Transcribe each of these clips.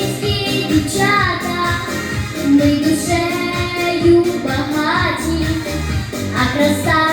українські дівчата, ми душею багаті, а краса.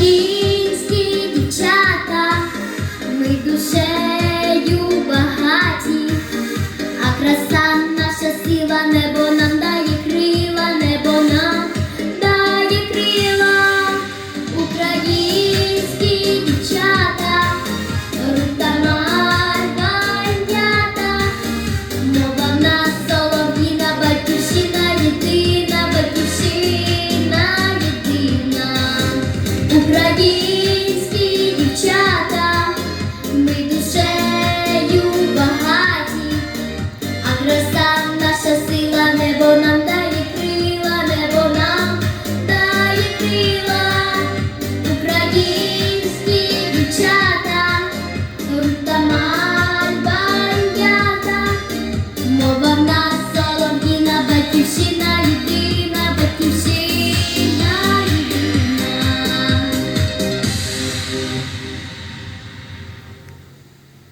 you.